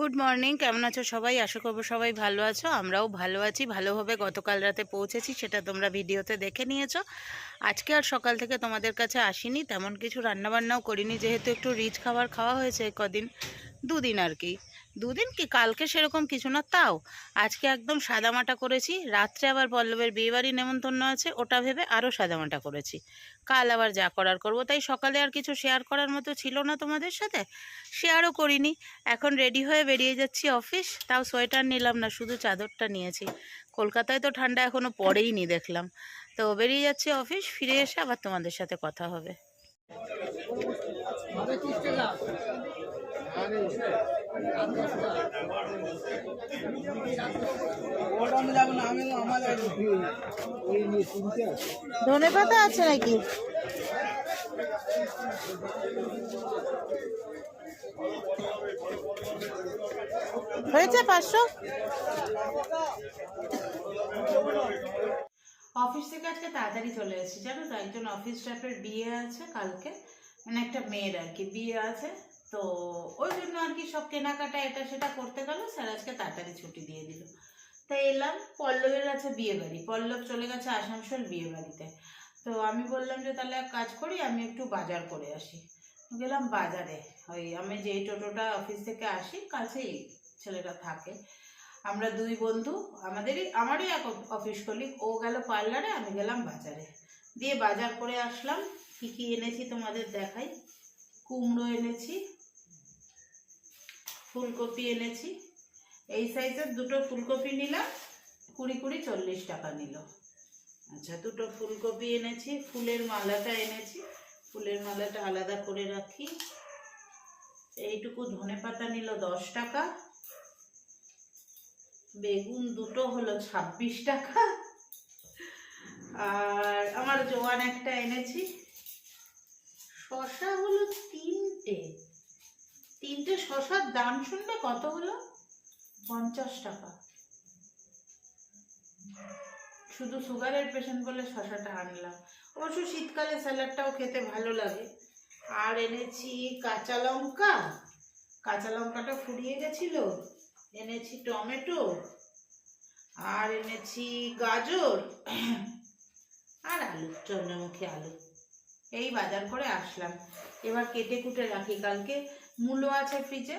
Good morning কেমন আছো সবাই? আশা করব সবাই ভালো আছো। আমরাও ভালো আছি। ভালোভাবে গতকাল রাতে পৌঁছেছি, সেটা তোমরা ভিডিওতে দেখে নিয়েছো। আজকে আর সকাল থেকে তোমাদের কাছে আসিনি, তেমন কিছু রান্নাবান্নাও করিনি, যেহেতু একটু রিচ খাবার খাওয়া হয়েছে কদিন, দুদিন আর কি। দুদিন কি কালকে সেরকম কিছু না তাও? আজকে একদম সাদামাটা করেছি, রাত্রে আবার পল্লবের বিয়েবাড়ি নেমন্তন্ন আছে, ওটা ভেবে আরও সাদামাটা করেছি। কাল আবার যা করার করব, তাই সকালে আর কিছু শেয়ার করার মতো ছিল না তোমাদের সাথে? শেয়ারও করিনি, এখন রেডি হয়ে বেরিয়ে যাচ্ছি অফিস তাও সোয়েটার নিলাম না, শুধু চাদরটা নিয়েছি। কলকাতায় তো ঠান্ডা এখনও পড়েই নি দেখলাম। তো বেরিয়ে যাচ্ছি অফিস ফিরে এসে আবার তোমাদের সাথে কথা হবে। ধনে পাতা আছে নাকি? হয়েছে পাঁচশো? অফিস থেকে আজকে তাড়াতাড়ি চলে এসেছি, জানো তো? একজন অফিস স্টাফের বিয়ে আছে কালকে মানে একটা মেয়ের আর কি, বিয়ে আছে। তো ওই জন্য আর কি সব কেনাকাটা এটা সেটা করতে গেল, স্যার আজকে তাড়াতাড়ি ছুটি দিয়ে দিল। তাই এলাম, পল্লবের কাছে বিয়ে বাড়ি, পল্লব চলে গেছে আসানসোল বিয়ে বাড়িতে। তো আমি বললাম যে তাহলে এক কাজ করি, আমি একটু বাজার করে আসি। গেলাম বাজারে, ওই আমি যেই টোটোটা অফিস থেকে আসি, কাছেই ছেলেটা থাকে। আমরা দুই বন্ধু, আমাদেরই, আমারই এক অফিস কলিগ, ও গেল পার্লারে, আমি গেলাম বাজারে। দিয়ে বাজার করে আসলাম, কি কি এনেছি তোমাদের দেখাই। কুমড়ো এনেছি ফুলকপি এনেছি। এই সাইজের দুটো ফুলকপি নিলাম, কুড়ি কুড়ি চল্লিশ টাকা নিল। আচ্ছা দুটো ফুলকপি এনেছি, ফুলের মালাটা এনেছি। ফুলের মালাটা আলাদা করে রাখি। এইটুকু ধনে পাতা নিল দশ টাকা। বেগুন দুটো হলো ছাব্বিশ টাকা। আর আমার জোয়ান একটা এনেছি। শশা হলো তিনটে। তিনটে শশার দাম শুনবে কত হলো? পঞ্চাশ টাকা। শুধু সুগারের পেশেন্ট বলে শশাটা আনলাম। অবশ্য শীতকালে স্যালাডটাও খেতে ভালো লাগে। আর এনেছি কাঁচা লঙ্কা। কাঁচা লঙ্কাটা ফুরিয়ে গেছিল। এনেছি টমেটো। আর এনেছি গাজর। আর আলু, চন্দ্রমুখী আলু। এই বাজার করে আসলাম। এবার কেটে কুটে রাখি কালকে। মূলো আছে ফ্রিজে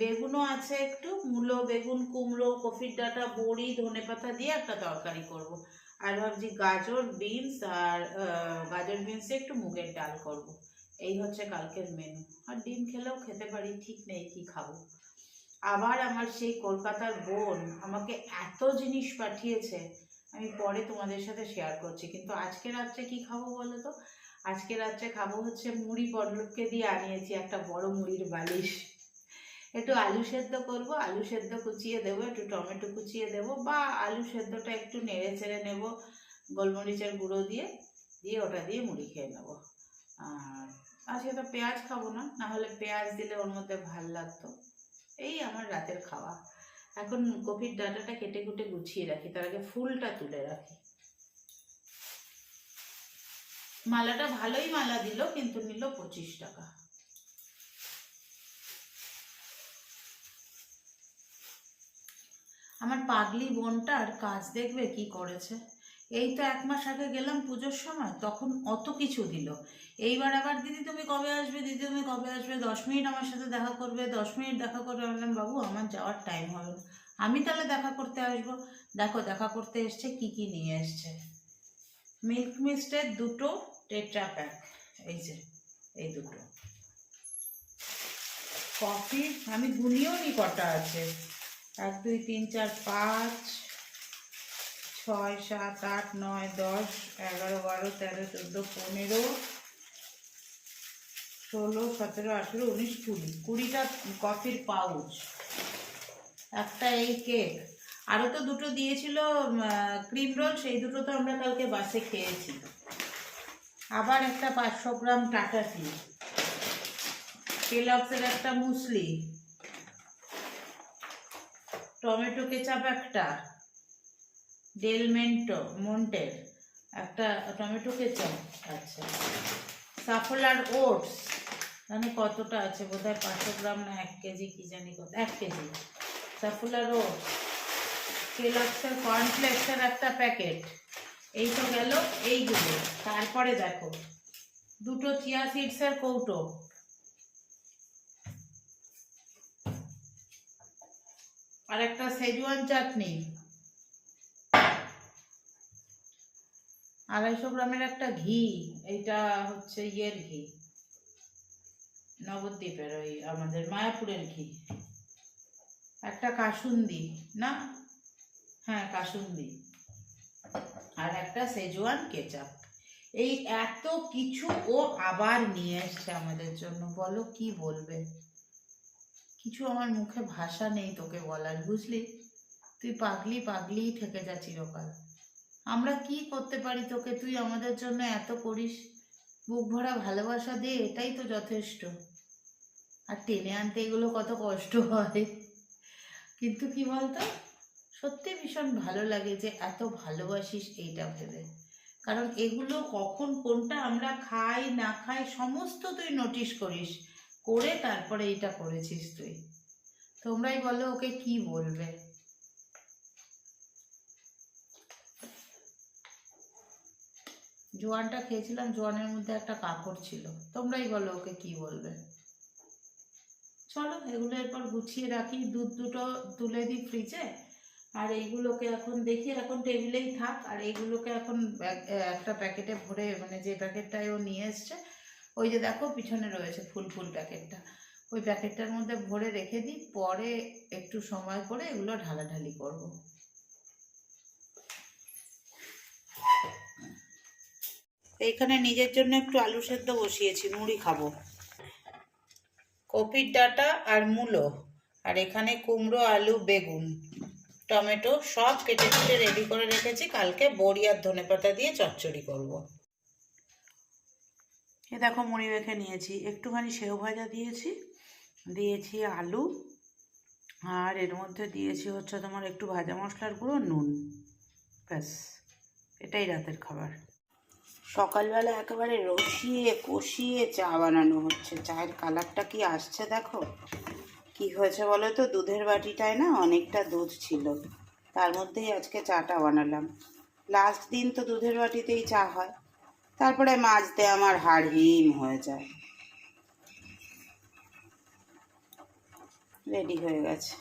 বেগুনও আছে একটু, মূলো, বেগুন, কুমড়ো, কফির ডাঁটা, বড়ি, ধনে পাতা দিয়ে একটা তরকারি করব। আর ভাবছি গাজর বিনস আর গাজর বিনসে একটু মুগের ডাল করব। এই হচ্ছে কালকের মেনু আর ডিম খেলেও খেতে পারি, ঠিক নেই কি খাব আবার আমার সেই কলকাতার বোন আমাকে এত জিনিস পাঠিয়েছে, আমি পরে তোমাদের সাথে শেয়ার করছি কিন্তু আজকে রাত্রে কি খাব বলো তো আজকে রাত্রে খাব হচ্ছে মুড়ি পটলকে দিয়ে আনিয়েছি একটা বড় মুড়ির বালিশ। একটু আলু সেদ্ধ করব, আলু সেদ্ধ কুচিয়ে দেবো, একটু টমেটো কুচিয়ে দেবো বা আলু সেদ্ধটা একটু নেড়ে চেড়ে নেব গোলমরিচের গুঁড়ো দিয়ে দিয়ে ওটা দিয়ে মুড়ি খেয়ে নেব। আর আজকে তো পেঁয়াজ খাব না না হলে পেঁয়াজ দিলে ওর মধ্যে ভালো লাগতো। এই আমার রাতের খাওয়া। এখন কপির ডাঁটাটা কেটে কুটে গুছিয়ে রাখি, তার আগে ফুলটা তুলে রাখি। মালাটা ভালোই মালা দিল, কিন্তু নিল পঁচিশ টাকা। আমার পাগলি বোনটার কাজ দেখবে কি করেছে? এই তো এক মাস আগে গেলাম পুজোর সময়, তখন অত কিছু দিল। এইবার আবার, দিদি, তুমি কবে আসবে? দিদি, তুমি কবে আসবে? দশ মিনিট আমার সাথে দেখা করবে, দশ মিনিট দেখা করবে। বললাম, বাবু, আমার যাওয়ার টাইম হবে না। আমি তাহলে দেখা করতে আসব। দেখো, দেখা করতে এসছে, কি কি নিয়ে এসছে? মিল্ক মিস্টের দুটো টেট্রা প্যাক, এই যে, এই দুটো। কফি, আমি গুনিও নি কটা আছে। এক, দুই, তিন, চার, পাঁচ, ছয়, সাত, আট, নয়, দশ, এগারো, বারো, তেরো, চোদ্দ, পনেরো, ষোলো, সতেরো, আঠেরো, উনিশ, কুড়ি। কুড়িটা কফির পাউচ। একটা এই কেক। আরও তো দুটো দিয়েছিল ক্রিম রোল, সেই দুটো তো আমরা কালকে বাসে খেয়েছি। আবার একটা পাঁচশো গ্রাম টাটা টি কেলক্সের একটা মুসলি। টমেটো কেচাপ একটা। ডেলমেন্টো মন্টের একটা টমেটো কেচাপ আচ্ছা সাফলার ওটস মানে কতটা আছে? বোধহয় পাঁচশো গ্রাম না এক কেজি, কি জানি কত, এক কেজি। সাফুলা ওটস। কেলক্সের কর্নফ্লেক্সের একটা প্যাকেট এই তো গেল এইগুলো। তারপরে দেখো, দুটো চিয়া সিডস সিডসের কৌটো। আর একটা সেজুয়ান চাটনি। আড়াইশো গ্রামের একটা ঘি, এইটা হচ্ছে ইয়ের ঘি। নবদ্বীপের ওই আমাদের মায়াপুরের ঘি। একটা কাসুন্দি, না? হ্যাঁ কাসুন্দি। আর একটা সেজুয়ান কেচাপ এই এত কিছু ও আবার নিয়ে এসছে আমাদের জন্য, বলো কি বলবে? কিছু আমার মুখে ভাষা নেই তোকে বলার, বুঝলি? তুই পাগলি পাগলিই থেকে যা চিরকাল। আমরা কি করতে পারি তোকে? তুই আমাদের জন্য এত করিস। বুক ভরা ভালোবাসা দে, এটাই তো যথেষ্ট। আর টেনে আনতে এগুলো কত কষ্ট হয়। কিন্তু কি বলতো? সত্যি ভীষণ ভালো লাগে যে এত ভালোবাসিস এইটা ভেবে। কারণ এগুলো কখন কোনটা আমরা খাই, না খাই, সমস্ত তুই নোটিশ করিস। করে তারপরে এইটা করেছিস তুই। তোমরাই বলো ওকে কি বলবে। জোয়ানটা খেয়েছিলাম, জোয়ানের মধ্যে একটা কাপড় ছিল। তোমরাই বলো ওকে কি বলবে। চলো এগুলো এরপর গুছিয়ে রাখি। দুধ দুটো তুলে দিই ফ্রিজে আর এইগুলোকে এখন দেখি, এখন টেবিলেই থাক। আর এইগুলোকে এখন একটা প্যাকেটে ভরে মানে যে প্যাকেটটায় ও নিয়ে এসছে, ওই যে দেখো পিছনে রয়েছে ফুল ফুল প্যাকেটটা। ওই প্যাকেটটার মধ্যে ভরে রেখে দিই, পরে একটু সময় করে এগুলো ঢালাঢালি করব। এইখানে নিজের জন্য একটু আলু সেদ্ধ বসিয়েছি, মুড়ি খাব। কপির ডাঁটা আর মূলো, আর এখানে কুমড়ো, আলু, বেগুন। টমেটো সব কেটে কেটে রেডি করে রেখেছি। কালকে বড়ি আর ধনেপাতা দিয়ে চচ্চড়ি করব। এ দেখো, মুড়ি মেখে নিয়েছি। একটুখানি সেও ভাজা দিয়েছি। দিয়েছি আলু। আর এর মধ্যে দিয়েছি হচ্ছে তোমার একটু ভাজা মশলার গুঁড়ো, নুন। ব্যাস, এটাই রাতের খাবার। সকালবেলা একেবারে রসিয়ে কষিয়ে চা বানানো হচ্ছে। চায়ের কালারটা কি আসছে দেখো? কি হয়েছে বলো তো? দুধের বাটিটায় না অনেকটা দুধ ছিল। তার মধ্যেই আজকে চাটা বানালাম। লাস্ট দিন তো দুধের বাটিতেই চা হয়। তারপরে মাজতে আমার হাড় হিম হয়ে যায়। রেডি হয়ে গেছে।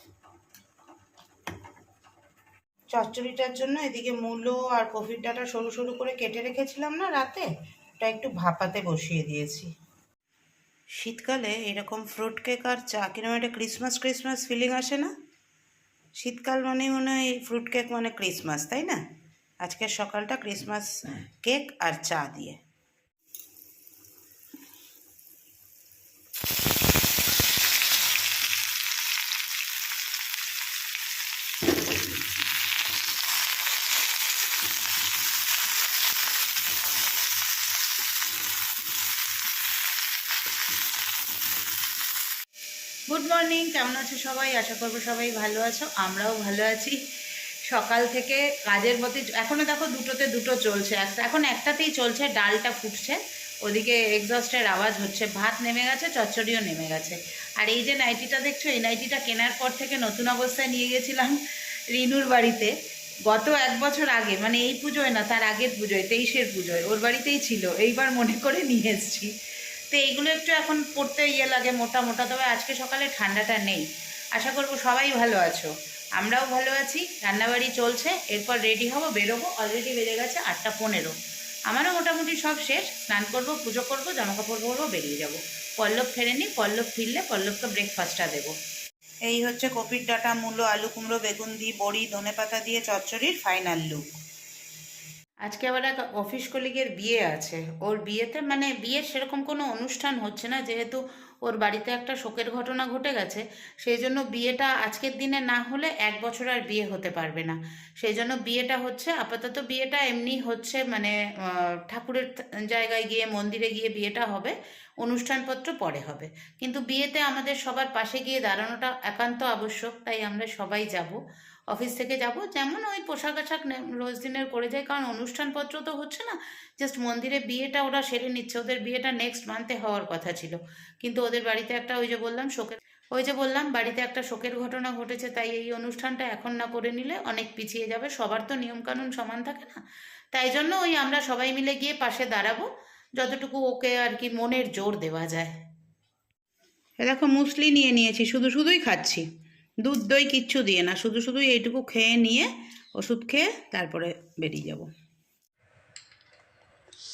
চচ্চড়িটার জন্য এদিকে মূলো আর কফির ডাটা সরু সরু করে কেটে রেখেছিলাম না রাতে? ওটা একটু ভাপাতে বসিয়ে দিয়েছি। শীতকালে এরকম ফ্রুট কেক আর চা কীরকম একটা ক্রিসমাস ক্রিসমাস ফিলিং আসে না? শীতকাল মানে মনে হয় ফ্রুট কেক মানে ক্রিসমাস তাই না? আজকের সকালটা ক্রিসমাস কেক আর চা দিয়ে। মর্নিং, কেমন আছো সবাই? আশা করব সবাই ভালো আছো, আমরাও ভালো আছি। সকাল থেকে কাজের প্রতি এখনও দেখো দুটোতে দুটো চলছে, একটা এখন একটাতেই চলছে, ডালটা ফুটছে, ওদিকে এক্সস্টের আওয়াজ হচ্ছে, ভাত নেমে গেছে, চচ্চড়িও নেমে গেছে। আর এই যে নাইটিটা দেখছ, এই নাইটিটা কেনার পর থেকে নতুন অবস্থায় নিয়ে গেছিলাম রিনুর বাড়িতে। গত এক বছর আগে মানে এই পুজোয় না, তার আগের পুজোয়, তেইশের পুজোয়, ওর বাড়িতেই ছিল, এইবার মনে করে নিয়ে এসেছি। তো এইগুলো একটু এখন পড়তে ইয়ে লাগে, মোটা মোটা। তবে আজকে সকালে ঠান্ডাটা নেই। আশা করব সবাই ভালো আছো। আমরাও ভালো আছি, রান্নাবাড়ি চলছে, এরপর রেডি হব, বেরোবো অলরেডি বেড়ে গেছে আটটা পনেরো। আমারও মোটামুটি সব শেষ, স্নান করব, পুজো করব জামা কাপড় পরবো, বেরিয়ে যাব। পল্লব ফেরে নিই পল্লব ফিরলে পল্লবকে ব্রেকফাস্টটা দেবো। এই হচ্ছে কপির ডাটা, মূলো, আলু কুমড়ো, বেগুন দিয়ে বড়ি, ধনেপাতা দিয়ে চচ্চড়ির ফাইনাল লুক আজকে আবার এক অফিস কলিগের বিয়ে আছে। ওর বিয়েতে মানে বিয়ের সেরকম কোনো অনুষ্ঠান হচ্ছে না, যেহেতু ওর বাড়িতে একটা শোকের ঘটনা ঘটে গেছে, সেই জন্য বিয়েটা আজকের দিনে না হলে এক বছর আর বিয়ে হতে পারবে না। সেই জন্য বিয়েটা হচ্ছে, আপাতত বিয়েটা এমনি হচ্ছে মানে ঠাকুরের জায়গায় গিয়ে, মন্দিরে গিয়ে বিয়েটা হবে, অনুষ্ঠানপত্র পরে হবে। কিন্তু বিয়েতে আমাদের সবার পাশে গিয়ে দাঁড়ানোটা একান্ত আবশ্যক, তাই আমরা সবাই যাব। অফিস থেকে যাব। যেমন ওই পোশাক আশাক রোজ দিনের করে যায় কারণ অনুষ্ঠানপত্র তো হচ্ছে না। জাস্ট মন্দিরে বিয়েটা ওরা সেরে নিচ্ছে। ওদের বিয়েটা নেক্সট মান্থে হওয়ার কথা ছিল। কিন্তু ওদের বাড়িতে একটা ওই যে বললাম, শোকের, ওই যে বললাম, বাড়িতে একটা শোকের ঘটনা ঘটেছে। তাই এই অনুষ্ঠানটা এখন না করে নিলে অনেক পিছিয়ে যাবে। সবার তো নিয়মকানুন সমান থাকে না। তাই জন্য ওই আমরা সবাই মিলে গিয়ে পাশে দাঁড়াবো। যতটুকু ওকে আর কি মনের জোর দেওয়া যায়। দেখো, মুসলি নিয়ে নিয়েছি। শুধু শুধুই খাচ্ছি। দুধ দই কিচ্ছু দিয়ে না। শুধু শুধু এইটুকু খেয়ে নিয়ে ওষুধ খেয়ে তারপরে বেরিয়ে যাব।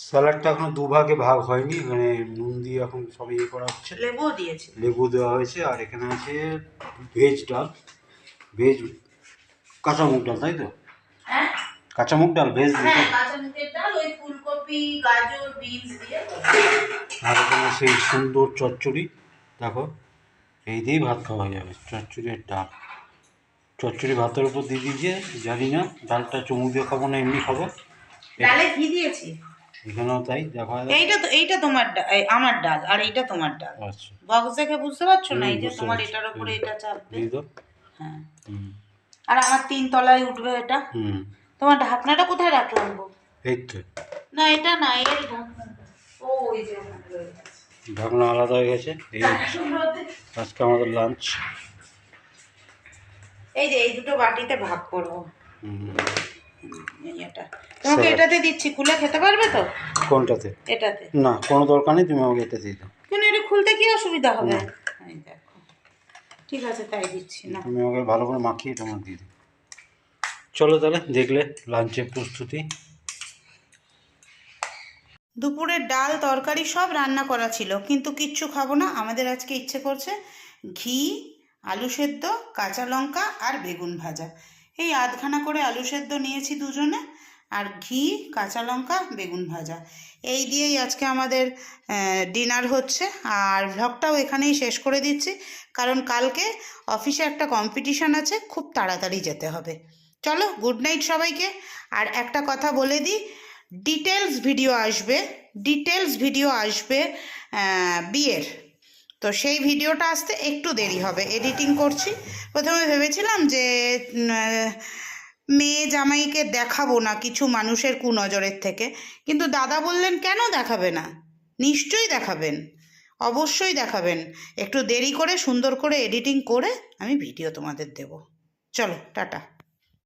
স্যালাডটা এখনও দুভাগে ভাগ হয়নি। মানে নুন দিয়ে এখন সব ইয়ে করা হচ্ছে। লেবু দিয়েছে। লেবু দেওয়া হয়েছে আর এখানে আছে ভেজ ডাল। ভেজ কাঁচা মুগ ডাল তাই তো? হ্যাঁ। কাঁচা মুগ ডাল ভেজ হ্যাঁ ডাল ওই ফুলকপি গাজর বিনস দিয়ে। আর এখানে সেই সুন্দর চচ্চড়ি। দেখো এই দিয়েই ভাত খাওয়া যাবে। চচ্চড়ি আর ডাল। চচ্চড়ি ভাতের উপর দিয়ে দিয়েছে জানি না ডালটা চুমু দিয়ে খাব না এমনি খাব। ডালে ঘি দিয়েছি। এখানেও তাই দেখা এইটা তো এইটা তোমার আমার ডাল আর এইটা তোমার ডাল। আচ্ছা। বক্স দেখে বুঝতে পারছ না? এই যে তোমার এটার উপরে এটা চাপবে। হ্যাঁ। আর আমার তিন তলায় উঠবে এটা। হুম। তোমার ঢাকনাটা কোথায় রাখলাম গো? এই তো। না এটা না এর ও ওই যে। ঢাকনা আলাদা হয়ে গেছে। এই আজকে আমাদের লাঞ্চ এই যে এই দুটো বাটিতে ভাগ করব। তোমাকে এটাতে দিচ্ছি খুলে খেতে পারবে তো? কোনটাতে? এটাতে। না কোনো দরকার নেই তুমি আমাকে এটা দিয়ে দাও। এটা খুলতে কি অসুবিধা হবে? ঠিক আছে তাই দিচ্ছি না। তুমি আমাকে ভালো করে মাখিয়ে দিয়ে চলো তাহলে দেখলে লাঞ্চের প্রস্তুতি। দুপুরের ডাল, তরকারি সব রান্না করা ছিল, কিন্তু কিচ্ছু খাব না। আমাদের আজকে ইচ্ছে করছে ঘি, আলু সেদ্ধ, কাঁচা লঙ্কা আর বেগুন ভাজা। এই আধখানা করে আলু সেদ্ধ নিয়েছি দুজনে, আর ঘি, কাঁচা লঙ্কা, বেগুন ভাজা। এই দিয়েই আজকে আমাদের ডিনার হচ্ছে। আর ভ্লগটাও এখানেই শেষ করে দিচ্ছি, কারণ কালকে অফিসে একটা কম্পিটিশন আছে, খুব তাড়াতাড়ি যেতে হবে। চলো গুড নাইট সবাইকে। আর একটা কথা বলে দিই ডিটেলস ভিডিও আসবে ডিটেলস ভিডিও আসবে বিয়ের। তো সেই ভিডিওটা আসতে একটু দেরি হবে এডিটিং করছি। প্রথমে ভেবেছিলাম যে মেয়ে জামাইকে দেখাবো না কিছু মানুষের কুনজরের থেকে, কিন্তু দাদা বললেন, কেন দেখাবে না? নিশ্চয়ই দেখাবেন, অবশ্যই দেখাবেন। একটু দেরি করে, সুন্দর করে এডিটিং করে আমি ভিডিও তোমাদের দেব। চলো, টাটা।